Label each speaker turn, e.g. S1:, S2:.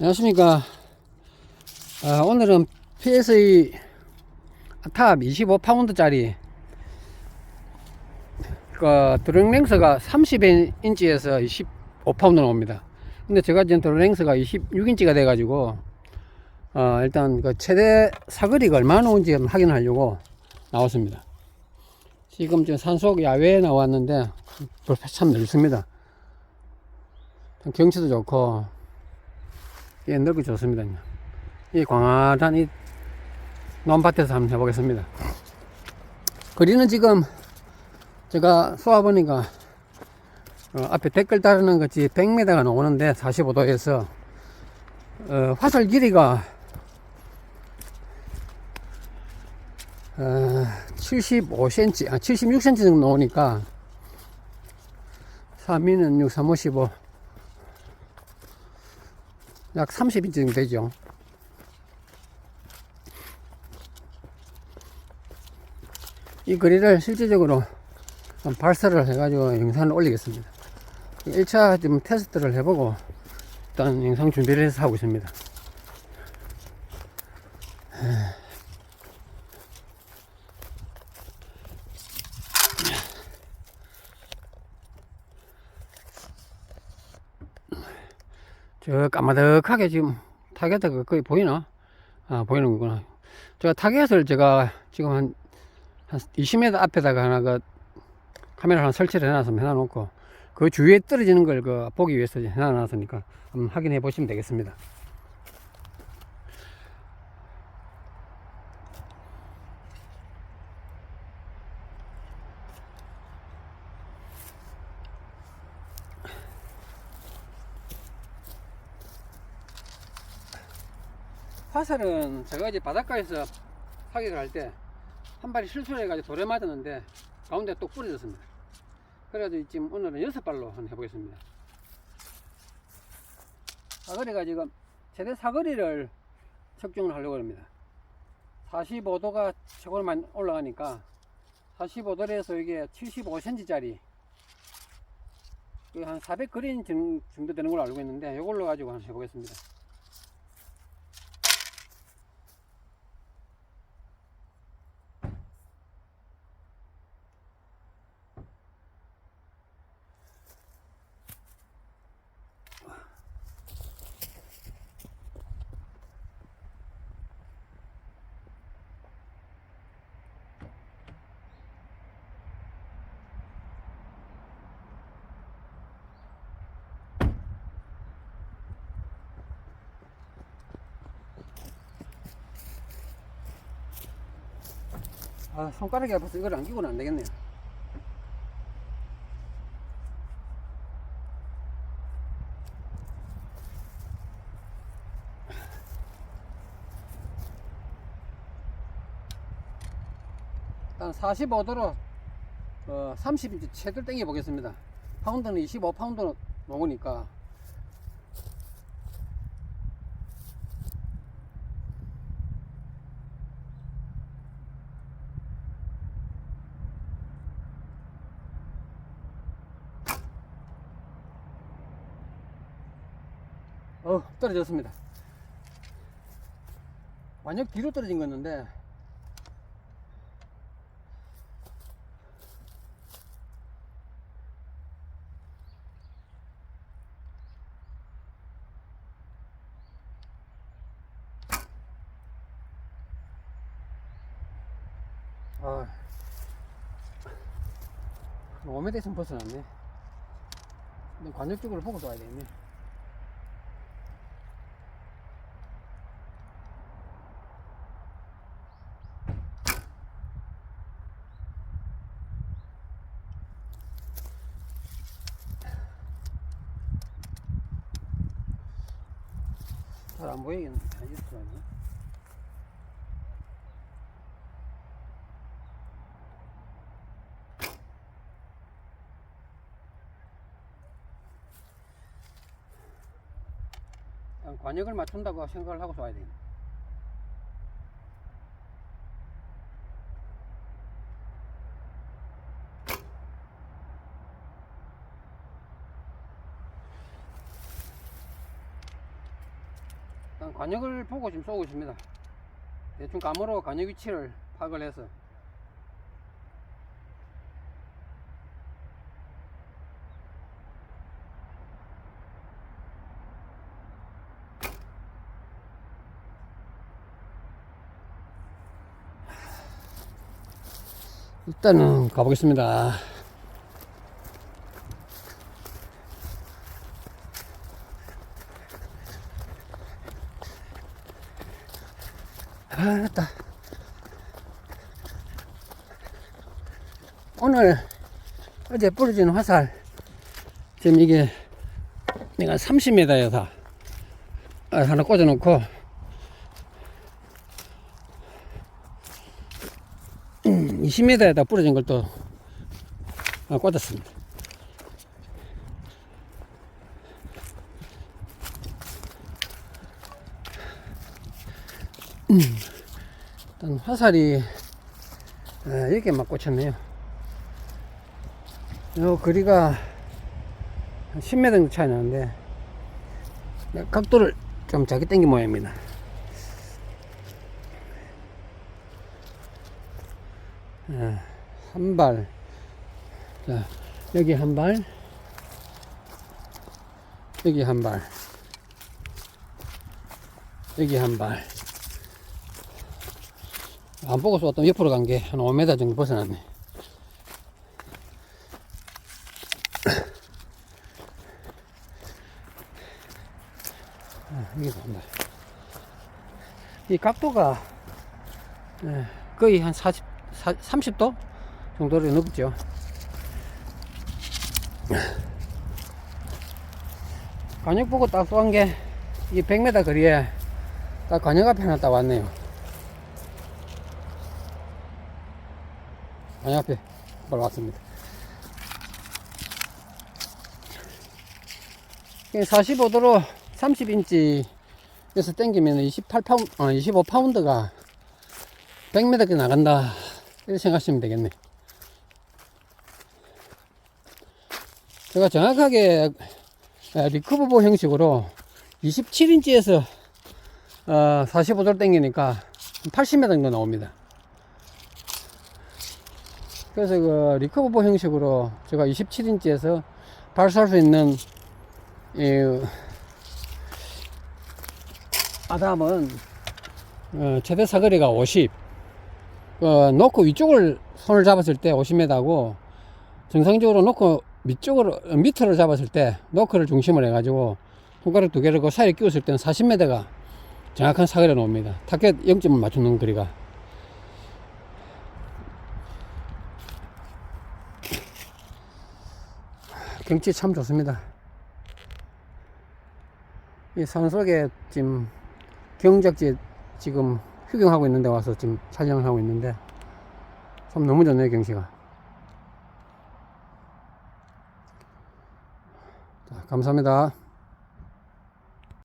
S1: 안녕하십니까. 아, 오늘은 PSE 탑 25파운드 짜리 그 드랙랭스가 30인치에서 25파운드 나옵니다. 근데 제가 지금 드랙랭스가 26인치가 돼 가지고 어, 일단 그 최대 사거리가 얼마나 나온지 확인하려고 나왔습니다. 지금 지금 산속 야외에 나왔는데 참 넓습니다. 참 경치도 좋고 예, 넓고 좋습니다. 이 광활한 이 논밭에서 한번 해보겠습니다. 거리는 지금 제가 쏘아보니까 어, 앞에 댓글 따르는 것이 100m가 나오는데 45도에서 어, 화살 길이가 어, 75cm, 아 76cm 정도 나오니까 3위는 6, 3, 5, 15, 약 30인치 정도 되죠. 이 거리를 실질적으로 한 발사를 해가지고 영상을 올리겠습니다. 1차 좀 테스트를 해보고 일단 영상 준비를 해서 하고 있습니다. 저 까마득하게 지금 타겟가 거의 보이나? 아, 보이는 거구나. 제가 타겟을 제가 지금 한, 한 20m 앞에다가 하나 그 카메라 하나 설치를 해놔서 해놔놓고 그 주위에 떨어지는 걸 그 보기 위해서 해놔놨으니까 한번 확인해 보시면 되겠습니다. 화살은 제가 이제 바닷가에서 사격을 할 때 한 발이 실수를 해가지고 돌에 맞았는데 가운데 똑 부러졌습니다. 그래가지고 지금 오늘은 여섯 발로 한번 해보겠습니다. 사거리가 지금 최대 사거리를 측정을 하려고 합니다. 45도가 최고로 많이 올라가니까 45도에서 이게 75cm짜리 한 400그린 정도 되는 걸로 알고 있는데 이걸로 가지고 한번 해보겠습니다. 아, 손가락이 아파서 이걸 안 끼고는 안 되겠네요. 일단 45도로 어, 30인치 채들 땡겨 보겠습니다. 파운드는 25파운드 넘으니까 어 떨어졌습니다. 완전 뒤로 떨어진 거였는데 아 5m 있으면 벗어났네. 관역 쪽으로 보고 쏴야 되겠네. 잘 안 보이겠네. 잘? 일단 관역을 맞춘다고 생각을 하고 쏴야 되겠네. 관역을 보고 지금 쏘고 있습니다. 대충 감으로 관역 위치를 파악을 해서 일단은 가보겠습니다. 아, 됐다. 오늘 어제 부러진 화살 지금 이게 내가 30m에다 하나 꽂아놓고 음, 20m에다 부러진 걸 또 꽂았습니다. 일단 화살이 아, 이렇게 막 꽂혔네요. 요 거리가 한 10m 정도 차이 나는데 각도를 좀 작게 당긴 모양입니다. 아, 한 발, 자 여기 한 발, 여기 한 발, 여기 한 발. 안 보고 쏘았던 옆으로 간 게 한 5m 정도 벗어났네. 발. 이 각도가 예, 거의 한 40, 30도 정도를 넘죠. 관역 보고 딱 쏘은 게이 100m 거리에 딱 관역 앞에 하나 딱 왔네요. 관역 앞에 바로 왔습니다. 45도로 30인치에서 당기면 28파운드, 어, 25파운드가 100m까지 나간다. 이렇게 생각하시면 되겠네. 제가 정확하게 에, 리커버보 형식으로 27인치에서 어, 45도를 당기니까 80m 정도 나옵니다. 그래서 그 리커버보 형식으로 제가 27인치에서 발사할 수 있는 이 아담은 어, 최대 사거리가 50. 어, 놓고 위쪽을 손을 잡았을 때 50m고 정상적으로 놓고 밑쪽으로 어, 밑으로 잡았을 때 노크를 중심으로 해가지고 손가락 두 개를 그 사이에 끼웠을 때는 40m가 정확한 사거리가 나옵니다. 타켓 0점을 맞추는 거리가. 경치 참 좋습니다. 이 산속에 지금 경작지 지금 휴경하고 있는데 와서 지금 촬영을 하고 있는데 참 너무 좋네요 경치가. 자, 감사합니다.